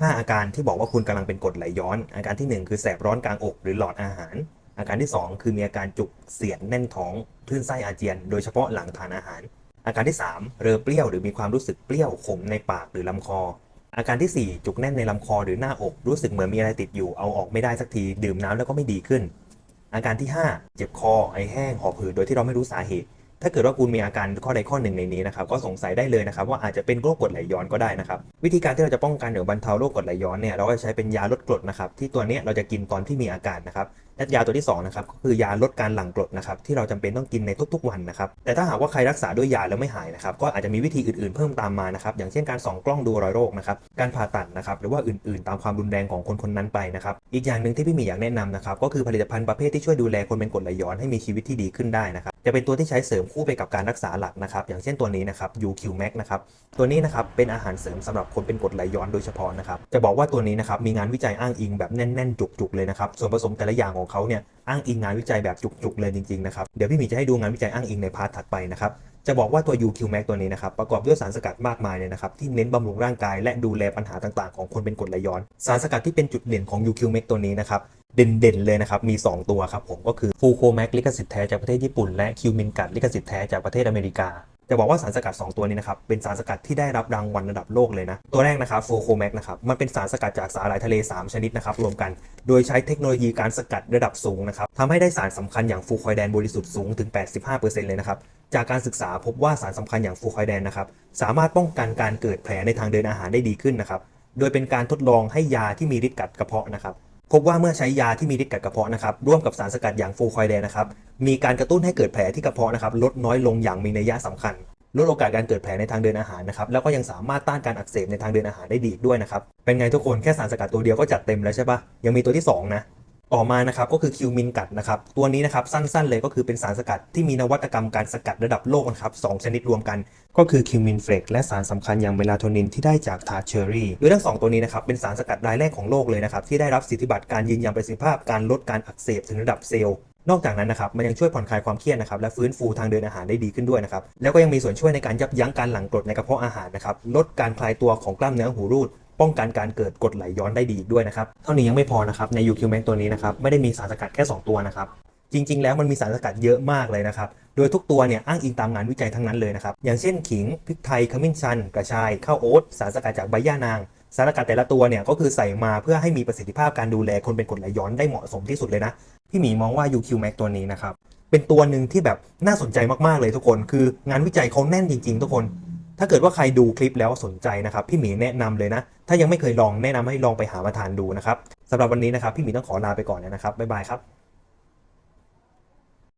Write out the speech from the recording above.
5 อาการที่บอกว่าคุณกำลังเป็นกรดไหลย้อน อาการทีหนึ่1 คือแสบร้อนกลางอกหรือหลอดอาหาร อาการที่ 2 คือมีอาการจุกเสียดแน่นท้องคลื่นไส้อาเจียน โดยเฉพาะหลังทานอาหาร อาการที่ 3 เรอเปรี้ยวหรือมีความรู้สึกเปรี้ยวขมในปากหรือลำคอ อาการทีสี่ 4 จุกแน่นในลำคอหรือหน้าอกรู้สึกเหมือนมีอะไรติดอยู่เอาออกไม่ได้สักทีดื่มน้ำแล้วก็ไม่ดีขึ้น อาการที่ 5 เจ็บคอไอแห้งหอบหืดโดยที่เราไม่รู้สาเหตุ ถ้าเกิดว่าคุณมีอาการข้อใดข้อหนึ่งในนี้นะครับก็สงสัยได้เลยนะครับว่าอาจจะเป็นโรคกรดไหลย้อนก็ได้นะครับวิธีการที่เราจะป้องกันหรือบรรเทาโรคกรดไหลย้อนเนี่ยเราก็จะใช้เป็นยาลดกรดนะครับที่ตัวนี้เราจะกินตอนที่มีอาการนะครับ และยาตัวที่2นะครับก็คือยาลดการหลั่งกรดนะครับที่เราจำเป็นต้องกินในทุกๆวันนะครับแต่ถ้าหากว่าใครรักษาด้วยยาแล้วไม่หายนะครับก็อาจจะมีวิธีอื่นๆเพิ่มตามมานะครับอย่างเช่นการส่องกล้องดูรอยโรคนะครับการผ่าตัดนะครับหรือว่าอื่นๆ ตามความรุนแรงของคนคนนั้นไปนะครับอีกอย่างหนึ่งที่พี่หมีอยากแนะนำนะครับก็คือผลิตภัณฑ์ประเภทที่ช่วยดูแลคนเป็นกรดไหลย้อนให้มีชีวิตที่ดีขึ้นได้นะครับจะเป็นตัวที่ใช้เสริมคู่ไปกับการรักษาหลักนะครับอย่างเช่นตัวนี้นะครับ UQ-Max นะครับตัวนี้นะครับเป็นอาหารเสริมสำหรับคนเป็นกรดไหลย้อนโดยเฉพาะนะครับจะบอกว่าตัวนี้นะครับมีงานวิจัยอ้างอิงแบบแน่นๆ จุกๆเลยนะครับส่วนผสมแต่ละอย่างของเขาเนี่ยอ้างอิงงานวิจัยแบบจุกๆเลยจริง ๆ นะครับ เดี๋ยวพี่หมีจะให้ดูงานวิจัยอ้างอิงในพาร์ทถัดไปนะครับ จะบอกว่าตัว UQ-Max ตัวนี้นะครับ ประกอบด้วยสารสกัดมากมายเลยนะครับ ที่เน้นบำรุงร่างกายและดูแลปัญหาต่างๆ ของคนเป็นกรดไหลย้อน สารสกัดที่เป็นจุดเด่นของ UQ-Max ตัวนี้นะครับ เด่นๆเลยนะครับ มี 2 ตัวครับผมก็คือ f u c o m a x ลิขสิทธิ์แท้จากประเทศญี่ปุ่นและ q m i n g a t ลิขสิทธิ์แท้จากประเทศอเมริกา จะบอกว่าสารสกัด 2 ตัวนี้นะครับ เป็นสารสกัดที่ได้รับรางวัลระดับโลกเลยนะ ตัวแรกนะครับโฟโคแมกนะครับ มันเป็นสารสกัดจากสาหร่ายทะเล 3 ชนิดนะครับ รวมกัน โดยใช้เทคโนโลยีการสกัดระดับสูงนะครับทำให้ได้สารสำคัญอย่างฟูคอยแดนบริสุทธิ์สูงถึง 85%เลยนะครับ จากการศึกษาพบว่าสารสำคัญอย่างฟูคอยแดนนะครับ สามารถป้องกันการเกิดแผลในทางเดินอาหารได้ดีขึ้นนะครับ โดยเป็นการทดลองให้ยาที่มีฤทธิ์กัดกระเพาะนะครับ พบว่าเมื่อใช้ยาที่มีฤทธิ์กัดกระเพาะนะครับร่วมกับสารสกัดอย่างฟูคอยแดนนะครับมีการกระตุ้นให้เกิดแผลที่กระเพาะนะครับลดน้อยลงอย่างมีนัยสำคัญลดโอกาสการเกิดแผลในทางเดินอาหารนะครับแล้วก็ยังสามารถต้านการอักเสบในทางเดินอาหารได้ดีด้วยนะครับเป็นไงทุกคนแค่สารสกัดตัวเดียวก็จัดเต็มแล้วใช่ปะยังมีตัวที่ 2 นะ ต่อมานะครับก็คือคิวมินกัดนะครับตัวนี้นะครับสั้นๆเลยก็คือเป็นสารสกัดที่มีนวัตกรรมการสกัดระดับโลกนะครับสองชนิดรวมกัน ก็คือคิวมินเฟลกและสารสำคัญอย่างเมลาโทนินที่ได้จากทาร์เชอรี่โดยทั้งสองตัวนี้นะครับเป็นสารสกัดรายแรกของโลกเลยนะครับที่ได้รับสิทธิบัตรการยืนยันประสิทธิภาพการลดการอักเสบถึงระดับเซลล์นอกจากนั้นนะครับมันยังช่วยผ่อนคลายความเครียดนะครับและฟื้นฟูทางเดินอาหารได้ดีขึ้นด้วยนะครับแล้วก็ยังมีส่วนช่วยในการยับยั้งการหลั่งกรดในกระเพาะอาหารนะครับลดการคลายตัวของกล้ามเนื้อหูรูด ป้องกันการเกิดกรดไหลย้อนได้ดีอีกด้วยนะครับ เท่านี้ยังไม่พอนะครับใน UQ Max ตัวนี้นะครับไม่ได้มีสารสกัดแค่ 2 ตัวนะครับจริง ๆ แล้วมันมีสารสกัดเยอะมากเลยนะครับ โดยทุกตัวเนี่ยอ้างอิงตามงานวิจัยทั้งนั้นเลยนะครับ อย่างเช่นขิง พริกไทย ขมิ้นชัน กระชาย ข้าวโอ๊ต สารสกัดจากใบย่านาง สารสกัดแต่ละตัวเนี่ยก็คือใส่มาเพื่อให้มีประสิทธิภาพการดูแลคนเป็นกรดไหลย้อนได้เหมาะสมที่สุดเลยนะ พี่หมีมองว่า UQ Max ตัวนี้นะครับ เป็นตัวหนึ่งที่แบบน่าสนใจมากๆเลยทุกคน คืองานวิจัยเขาแน่นจริง ๆ ทุกคน ถ้าเกิดว่าใครดูคลิปแล้วสนใจนะครับพี่หมีแนะนำเลยนะ ถ้ายังไม่เคยลองแนะนำให้ลองไปหามาทานดูนะครับสำหรับวันนี้นะครับพี่หมีต้องขอลาไปก่อนนะครับบ๊ายบายครับ